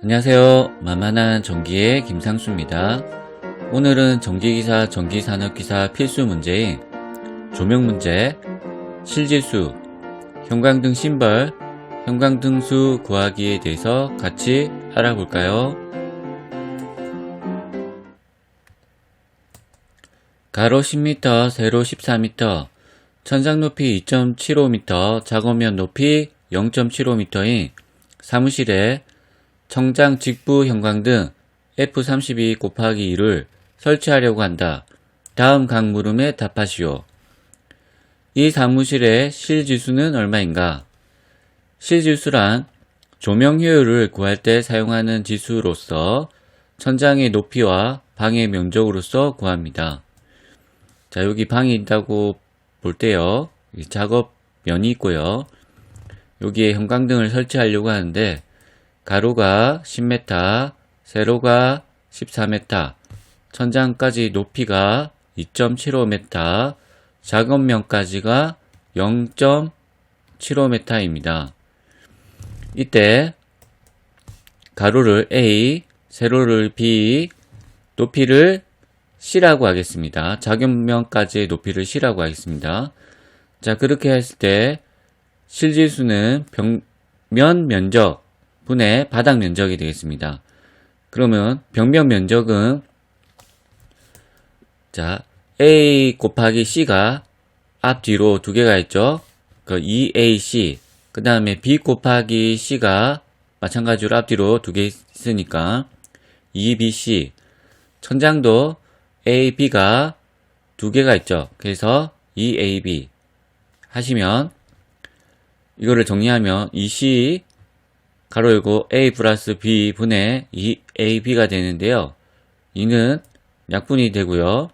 안녕하세요. 만만한 전기의 김상수입니다. 오늘은 전기기사, 전기산업기사 필수 문제인 조명 문제, 실지수, 형광등 심벌, 형광등 수 구하기에 대해서 같이 알아볼까요? 가로 10m, 세로 14m, 천장 높이 2.75m, 작업면 높이 0.75m인 사무실에 청장 직부 형광 등 F32 곱하기 2를 설치하려고 한다. 다음 각 물음에 답하시오. 이 사무실의 실지수는 얼마인가? 실지수란 조명 효율을 구할 때 사용하는 지수로서 천장의 높이와 방의 면적으로서 구합니다. 자, 여기 방이 있다고 볼 때요. 이 작업 면이 있고요. 여기에 형광등을 설치하려고 하는데 가로가 10m, 세로가 14m, 천장까지 높이가 2.75m, 작업면까지가 0.75m입니다. 이때 가로를 A, 세로를 B, 높이를 C라고 하겠습니다. 작업면까지의 높이를 C라고 하겠습니다. 자, 그렇게 했을 때 실지수는 벽면 면적 분의 바닥 면적이 되겠습니다. 그러면 벽면 면적은 자 A 곱하기 C가 앞뒤로 두 개가 있죠. 그 2AC 그 다음에 B 곱하기 C가 마찬가지로 앞뒤로 두 개 있으니까 2BC 천장도 A, B가 두 개가 있죠. 그래서 2AB 하시면 이거를 정리하면 2C 가로 열고 A 플러스 B 분의 2AB가 되는데요. 이는 약분이 되고요.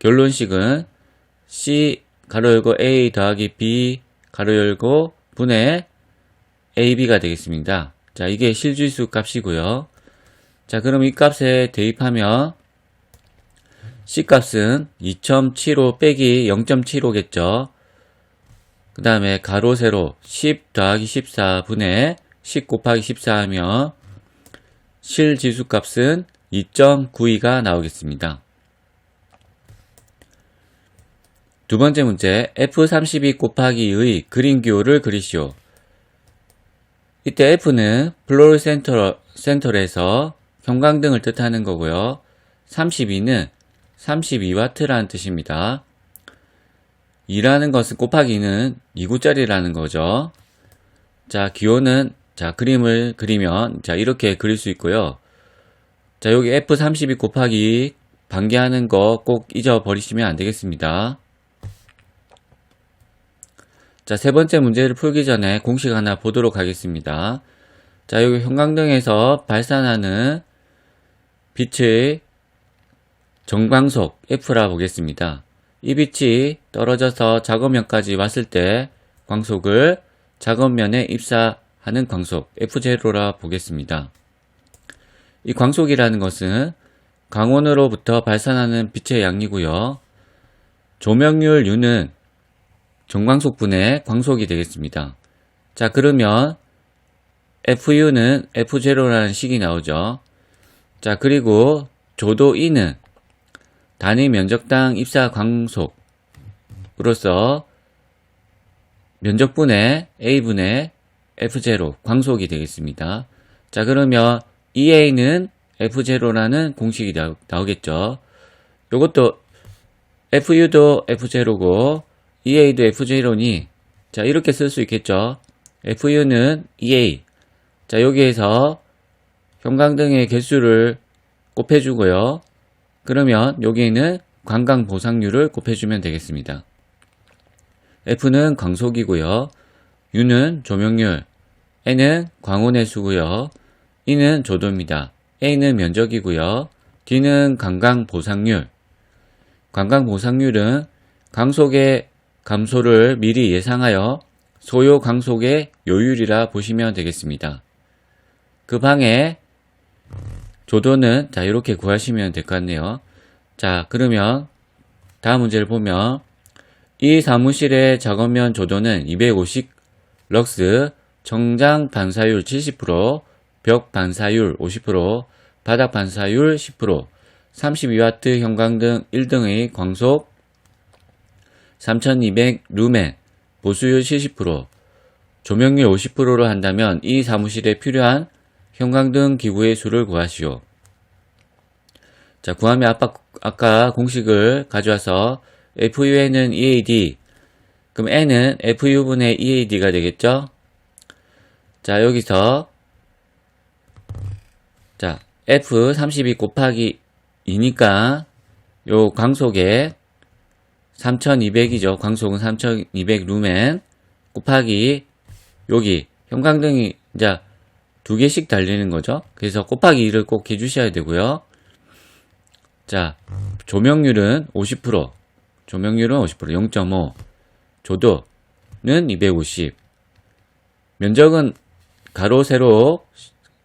결론식은 C 가로 열고 A 더하기 B 가로 열고 분의 AB가 되겠습니다. 자, 이게 실주수 값이고요. 자, 그럼 이 값에 대입하면 C 값은 2.75 빼기 0.75겠죠. 그 다음에 가로 세로 10 더하기 14분의 10 곱하기 14 하면 실지수 값은 2.92가 나오겠습니다. 두 번째 문제 F32 곱하기 2의 그림 기호를 그리시오. 이때 F는 플로르 센터, 센터에서 형광등을 뜻하는 거고요. 32는 32와트라는 뜻입니다. 2라는 것은 곱하기는 2구짜리라는 거죠. 자, 기호는 자, 그림을 그리면 자, 이렇게 그릴 수 있고요. 자, 여기 F32 곱하기 반개하는 거 꼭 잊어버리시면 안 되겠습니다. 자, 세 번째 문제를 풀기 전에 공식 하나 보도록 하겠습니다. 자, 여기 형광등에서 발산하는 빛의 정광속 F라 보겠습니다. 이 빛이 떨어져서 작업면까지 왔을 때 광속을 작업면에 입사 하는 광속 F0라 보겠습니다. 이 광속이라는 것은 광원으로부터 발산하는 빛의 양이고요. 조명률 U는 정광속분의 광속이 되겠습니다. 자 그러면 FU는 F0라는 식이 나오죠. 자 그리고 조도 E는 단위 면적당 입사 광속으로서 면적분의 A분의 F0 광속이 되겠습니다. 자 그러면 EA는 F0라는 공식이 나오, 겠죠 이것도 FU도 F0고 EA도 F0니 자 이렇게 쓸 수 있겠죠. FU는 EA 자 여기에서 형광등의 개수를 곱해주고요. 그러면 여기에는 관광 보상률을 곱해주면 되겠습니다. F는 광속이고요. U는 조명률, N은 광원의 수고요. E는 조도입니다. A는 면적이고요. D는 관광 보상률. 관광 보상률은 강속의 감소를 미리 예상하여 소요 강속의 요율이라 보시면 되겠습니다. 그 방에 조도는 자 이렇게 구하시면 될 것 같네요. 자 그러면 다음 문제를 보면 이 사무실의 작업면 조도는 250 럭스, 정장 반사율 70%, 벽 반사율 50%, 바닥 반사율 10%, 32W 형광등 1등의 광속 3200 루멘, 보수율 70%, 조명률 50%로 한다면 이 사무실에 필요한 형광등 기구의 수를 구하시오. 자, 구하면 아까, 공식을 가져와서 FU에는 EAD, 그럼 N은 FU분의 EAD가 되겠죠? 자, 여기서, 자, F32 곱하기 2니까, 요 광속에 3200이죠. 광속은 3200 루멘, 곱하기, 여기, 형광등이, 이제, 두 개씩 달리는 거죠. 그래서 곱하기 2를 꼭 해주셔야 되고요. 자, 조명률은 50%, 조명률은 50%, 0.5, 조도는 250, 면적은 가로, 세로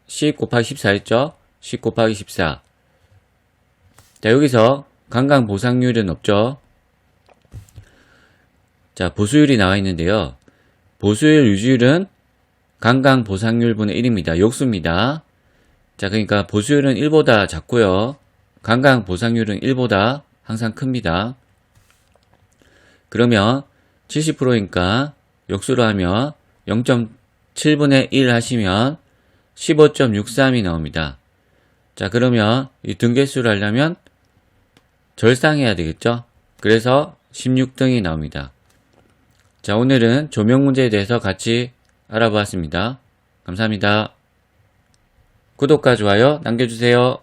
10 곱하기 14 했죠? 10 곱하기 14. 자, 여기서 강강 보상률은 없죠? 자, 보수율이 나와 있는데요. 보수율 유지율은 강강 보상률 분의 1입니다. 역수입니다. 자, 그러니까 보수율은 1보다 작고요. 강강 보상률은 1보다 항상 큽니다. 그러면 70%니까 역수로 하면 0.7분의 1 하시면 15.63이 나옵니다. 자, 그러면 이 등계수를 하려면 절상해야 되겠죠? 그래서 16등이 나옵니다. 자, 오늘은 조명 문제에 대해서 같이 알아보았습니다. 감사합니다. 구독과 좋아요 남겨주세요.